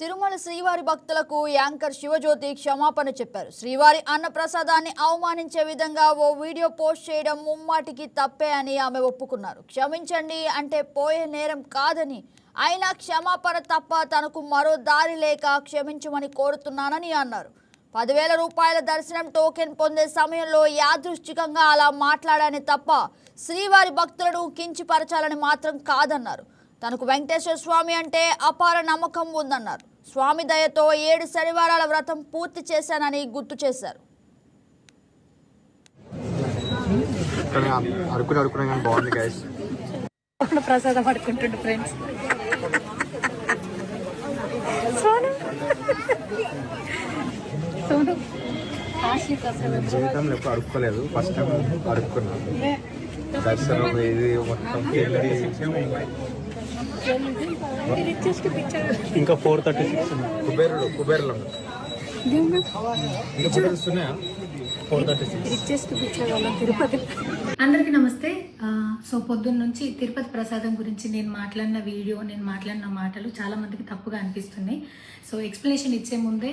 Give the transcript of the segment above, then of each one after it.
తిరుమల శ్రీవారి భక్తులకు యాంకర్ శివజ్యోతి క్షమాపణ చెప్పారు. శ్రీవారి అన్నప్రసాదాన్ని అవమానించే విధంగా ఓ వీడియో పోస్ట్ చేయడం ముమ్మాటికి తప్పే అని ఆమె ఒప్పుకున్నారు. క్షమించండి అంటే పోయే నేరం కాదని. అయినా క్షమాపణ తప్ప తనకు మరో దారి లేక క్షమించమని కోరుతున్నానని అన్నారు. పదివేల రూపాయల దర్శనం టోకెన్ పొందే సమయంలో యాదృష్టికంగా అలా మాట్లాడాని తప్ప శ్రీవారి భక్తులను కించిపరచాలని మాత్రం కాదన్నారు. తనకు వెంకటేశ్వర స్వామి అంటే అపార నమ్మకం ఉందన్నారు. స్వామి దయతో ఏడు శనివారాల వ్రతం పూర్తి చేశానని గుర్తు చేశారు. ప్రసాదం పడుకుంటుండు ఫ్రెండ్స్ సోను సోను కాశీ ప్రసాదం నేను జీవితంలో ఎప్పుడు అడుక్కోలేదు. ఫస్ట్ టైం అడుక్కున్నాను దర్శనం ఇది మొత్తం ఇంకా ఫోర్ థర్టీ సిక్స్ కుబేరుడు కుబేరులు. అందరికీ నమస్తే. సో పొద్దున్న నుంచి తిరుపతి ప్రసాదం గురించి నేను మాట్లాడిన వీడియో నేను మాట్లాడిన మాటలు చాలా మందికి తప్పుగా అనిపిస్తున్నాయి. సో ఎక్స్ప్లెనేషన్ ఇచ్చే ముందే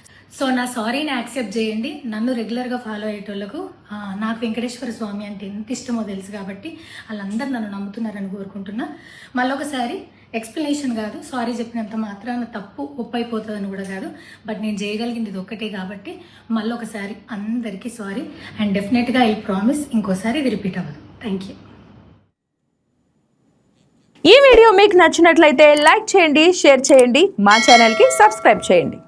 సో నా సారీని యాక్సెప్ట్ చేయండి. నన్ను రెగ్యులర్గా ఫాలో అయ్యేటోళ్ళకు నాకు వెంకటేశ్వర స్వామి అంటే ఎంత ఇష్టమో తెలుసు కాబట్టి వాళ్ళందరూ నన్ను నమ్ముతున్నారని కోరుకుంటున్నా. మళ్ళొకసారి ఎక్స్ప్లెనేషన్ కాదు సారీ చెప్పినంత మాత్రాన తప్పు ఒప్పైపోతుందని కూడా కాదు. బట్ నేను చేయగలిగింది ఇది ఒక్కటే కాబట్టి మళ్ళొకసారి అందరికీ సారీ అండ్ డెఫినెట్గా ఐ ప్రామిస్ ఇంకోసారి ఇది రిపీట్ అవ్వదు. థ్యాంక్ యూ ఈ వీడియో మీకు నచ్చినట్లయితే లైక్ చేయండి షేర్ చేయండి మా ఛానల్కి సబ్స్క్రైబ్ చేయండి.